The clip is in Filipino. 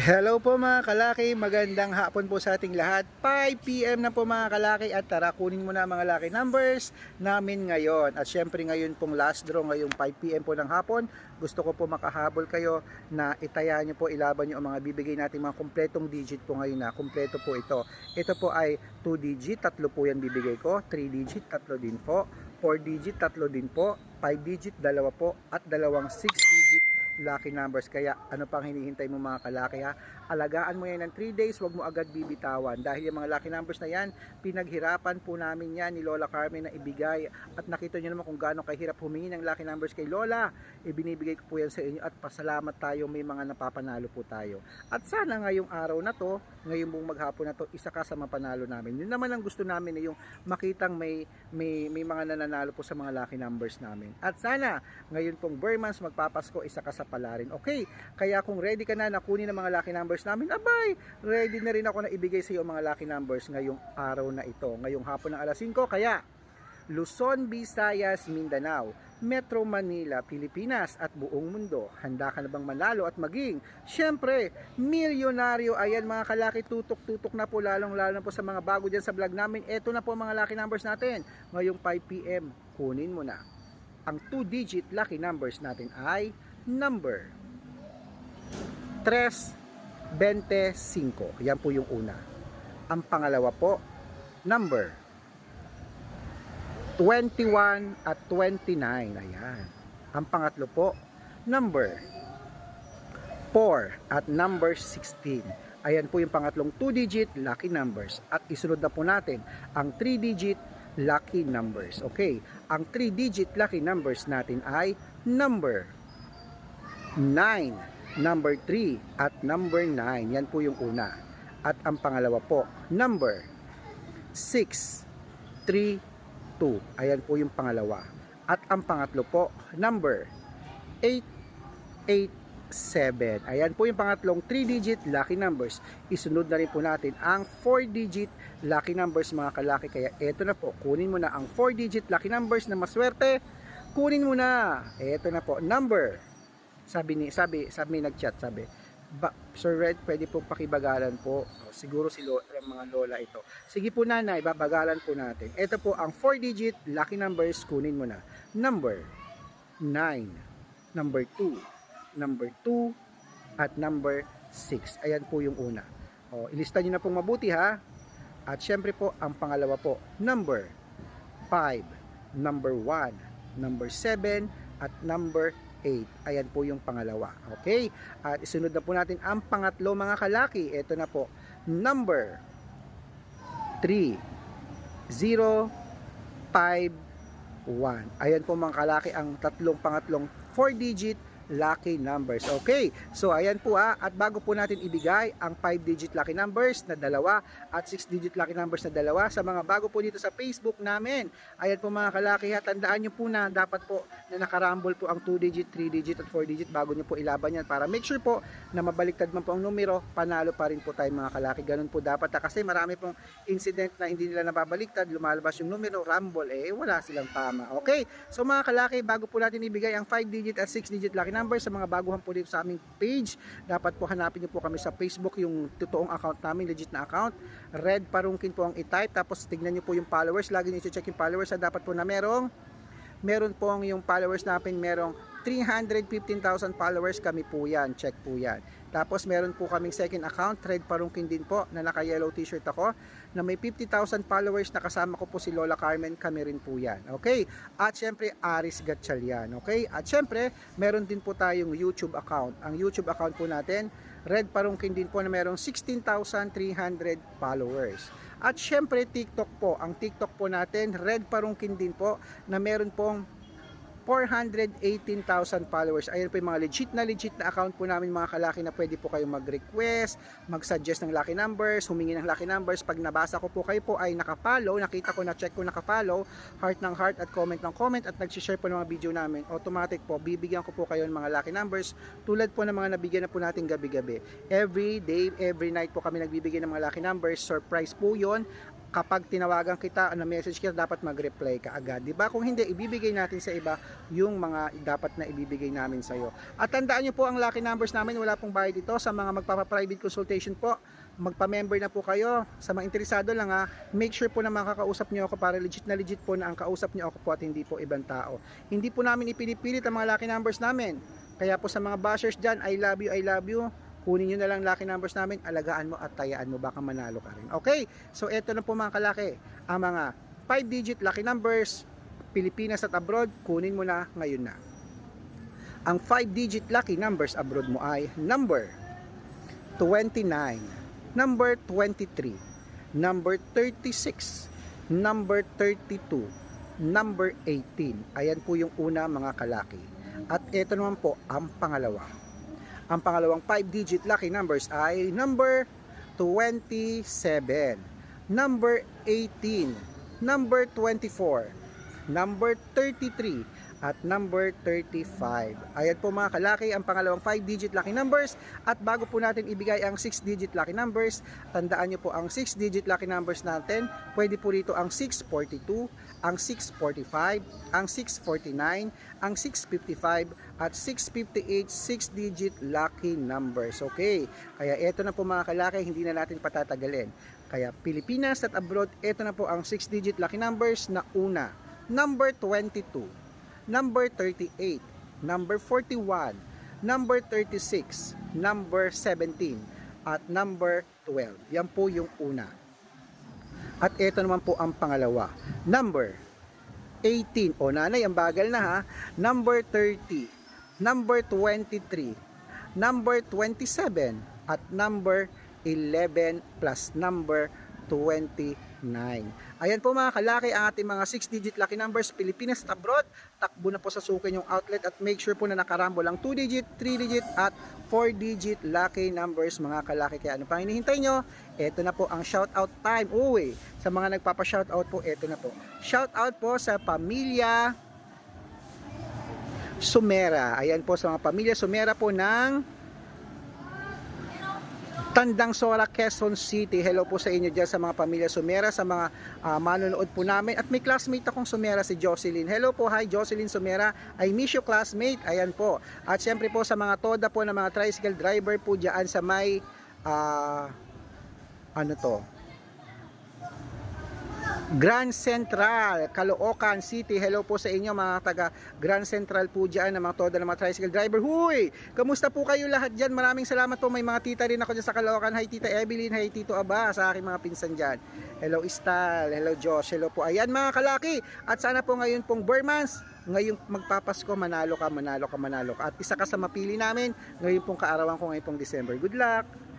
Hello po mga kalaki, magandang hapon po sa ating lahat. 5pm na po mga kalaki at tara kunin mo na mga lucky numbers namin ngayon. At syempre ngayon pong last draw ngayong 5pm po ng hapon. Gusto ko po makahabol kayo na itaya nyo po, ilaban nyo ang mga bibigay natin mga kumpletong digit po ngayon na. Kumpleto po ito. Ito po ay 2 digit, tatlo po yan bibigay ko. 3 digit, tatlo din po. 4 digit, tatlo din po. 5 digit, dalawa po. At dalawang 6 digit lucky numbers. Kaya ano pang hinihintay mo mga kalaki ha? Alagaan mo yan ng 3 days, wag mo agad bibitawan. Dahil yung mga lucky numbers na yan, pinaghirapan po namin yan ni Lola Carmen na ibigay. At nakita nyo naman kung gaano kahirap humingi ng lucky numbers kay Lola. Ibinibigay ko po yan sa inyo at pasalamat tayo may mga napapanalo po tayo. At sana ngayong araw na to, ngayong buong maghapon na to, isa ka sa mapanalo namin. Yun naman ang gusto namin eh, yung makitang may, may, may mga nananalo po sa mga lucky numbers namin. At sana ngayon pong Burmans magpapasko, isa ka sa pala rin. Okay, kaya kung ready ka na nakunin ang mga lucky numbers namin, abay, ready na rin ako na ibigay sa iyo ang mga lucky numbers ngayong araw na ito, ngayong hapon ng alas 5. Kaya, Luzon, Visayas, Mindanao, Metro Manila, Pilipinas at buong mundo. Handa ka na bang manalo at maging, syempre, milyonaryo. Ayan mga kalaki, tutok-tutok na po lalong lalo na po sa mga bago dyan sa vlog namin. Ito na po ang mga lucky numbers natin. Ngayong 5pm, kunin mo na. Ang 2-digit lucky numbers natin ay number 325. Yan po yung una. Ang pangalawa po, number 21 at 29. Ayan. Ang pangatlo po, number 4 at number 16. Ayan po yung pangatlong 2-digit lucky numbers. At isunod na po natin ang 3-digit lucky numbers. Okay, ang 3-digit lucky numbers natin ay number 9, number 3, at number 9. Yan po yung una. At ang pangalawa po, number 6, 3, 2. Ayan po yung pangalawa. At ang pangatlo po, number 8, 8, 7. Ayan po yung pangatlong 3-digit lucky numbers. Isunod na rin po natin ang 4-digit lucky numbers mga kalaki. Kaya eto na po, kunin mo na ang 4-digit lucky numbers na maswerte. Kunin mo na. Eto na po, number. Sabi ni sabi sabi nag-chat sabi, ba, Sir Red, pwede pong pakibagalan po. O, siguro si lo, mga lola ito. Sige po nanay, babagalan po natin. Ito po ang 4-digit lucky numbers. Kunin mo na. Number 9, number 2, number 2, at number 6. Ayan po yung una. O, ilista nyo na pong mabuti ha. At syempre po, ang pangalawa po, number 5, number 1, number 7, at number 8. Ayan po yung pangalawa. Okay? At isunod na po natin ang pangatlo mga kalaki. Ito na po. Number 3, 0, 5, 1. Ayan po mga kalaki ang tatlong pangatlong 4 digit lucky numbers. Okay, so ayan po ah, at bago po natin ibigay ang 5 digit lucky numbers na dalawa at 6 digit lucky numbers na dalawa sa mga bago po dito sa Facebook namin. Ayan po mga kalaki ha, tandaan nyo po na dapat po na nakarambol po ang 2 digit, 3 digit at 4 digit bago nyo po ilaban yan para make sure po na mabaliktad man po ang numero, panalo pa rin po tayo mga kalaki. Ganun po dapat ha, kasi marami pong incident na hindi nila nababaliktad, lumalabas yung numero, rumble, eh wala silang tama. Okay, so mga kalaki, bago po natin ibigay ang 5 digit at 6 digit lucky number sa mga baguhan po dito sa aming page. Dapat po hanapin niyo po kami sa Facebook yung totoong account namin, legit na account. Red Parungkin po ang i-type tapos tignan niyo po yung followers. Lagi niyo i-check yung followers na dapat po na merong meron pong yung followers natin merong 315,000 followers kami po yan. Check po yan. Tapos meron po kaming second account, Red Parungkin din po, na naka-yellow t-shirt ako, na may 50,000 followers na kasama ko po si Lola Carmen, kami rin po yan. Okay? At syempre, Aris Gatchalian. Okay? At syempre, meron din po tayong YouTube account. Ang YouTube account po natin, Red Parungkin din po na merong 16,300 followers. At syempre, TikTok po. Ang TikTok po natin, Red Parungkin din po, na meron pong 418,000 followers. Ayan po yung mga legit na legit na account po namin mga kalaki na pwede po kayong mag-request, mag-suggest ng lucky numbers, humingi ng lucky numbers. Pag nabasa ko po kayo po ay nakapollow, nakita ko na check ko nakapollow, heart ng heart at comment ng comment at nag-share po ng mga video namin. Automatic po, bibigyan ko po kayo ng mga lucky numbers tulad po ng mga nabigyan na po natin gabi-gabi. Every day, every night po kami nagbibigay ng mga lucky numbers. Surprise po yon kapag tinawagan kita, na message kita, dapat mag-reply ka agad. Di ba? Kung hindi, ibibigay natin sa iba yung mga dapat na ibibigay namin sa iyo. At tandaan nyo po ang lucky numbers namin, wala pong bayad ito sa mga magpapa-private consultation po. Magpa-member na po kayo. Sa mga interesado lang ha, make sure po na makakausap nyo ako para legit na legit po na ang kausap nyo ako po at hindi po ibang tao. Hindi po namin ipinipilit ang mga lucky numbers namin. Kaya po sa mga bashers dyan, I love you, I love you. Kunin nyo na lang lucky numbers namin, alagaan mo at tayaan mo, baka manalo ka rin. Okay, so eto na po mga kalaki, ang mga 5-digit lucky numbers, Pilipinas at abroad, kunin mo na ngayon na. Ang 5-digit lucky numbers abroad mo ay number 29, number 23, number 36, number 32, number 18. Ayan po yung una mga kalaki. At ito naman po ang pangalawa. Ang pangalawang 5-digit lucky numbers ay number 27, number 18, number 24, number 33, at number 35. Ayan po mga kalaki ang pangalawang 5-digit lucky numbers. At bago po natin ibigay ang 6-digit lucky numbers, tandaan nyo po ang 6-digit lucky numbers natin. Pwede po rito ang 642, ang 645, ang 649, ang 655, at 658 6-digit lucky numbers. Okay, kaya ito na po mga kalaki, hindi na natin patatagalin. Kaya Pilipinas at abroad, ito na po ang 6-digit lucky numbers na una. Number 22, number 38, number 41, number 36, number 17, at number 12. Yan po yung una. At ito naman po ang pangalawa. Number 18. O nanay, ang bagal na ha. Number 30. Number 23. Number 27. At number 11 plus number 29. Ayan po mga kalaki ang ating mga 6-digit lucky numbers Pilipinas at abroad. Takbo na po sa sukin yung outlet at make sure po na nakarambol ang 2-digit, 3-digit at 4-digit lucky numbers mga kalaki. Kaya ano pang hinihintay nyo? Ito na po ang shoutout time. Uy, sa mga nagpapa-shoutout po, ito na po. Shoutout po sa pamilya Sumera. Ayan po sa mga pamilya Sumera po ng Tandang Sora, Quezon City. Hello po sa inyo dyan sa mga pamilya Sumera, sa mga ah, manonood po namin. At may classmate akong Sumera, si Jocelyn. Hello po, hi Jocelyn Sumera. I miss you classmate. Ayan po. At syempre po sa mga toda po ng mga tricycle driver po dyan sa may ah, ano to Grand Central, Caloocan City. Hello po sa inyo mga taga Grand Central po dyan, ng mga toda ng mga tricycle driver. Huy! Kamusta po kayo lahat dyan? Maraming salamat po. May mga tita rin ako dyan sa Caloocan. Hi Tita Evelyn, hi Tito Aba, sa aking mga pinsan dyan. Hello Istal, hello Josh, hello po. Ayan mga kalaki. At sana po ngayon pong Burmans, ngayong magpapasko, manalo ka, manalo ka, manalo ka. At isa ka sa mapili namin, ngayon pong kaarawan ko ngayon pong December. Good luck!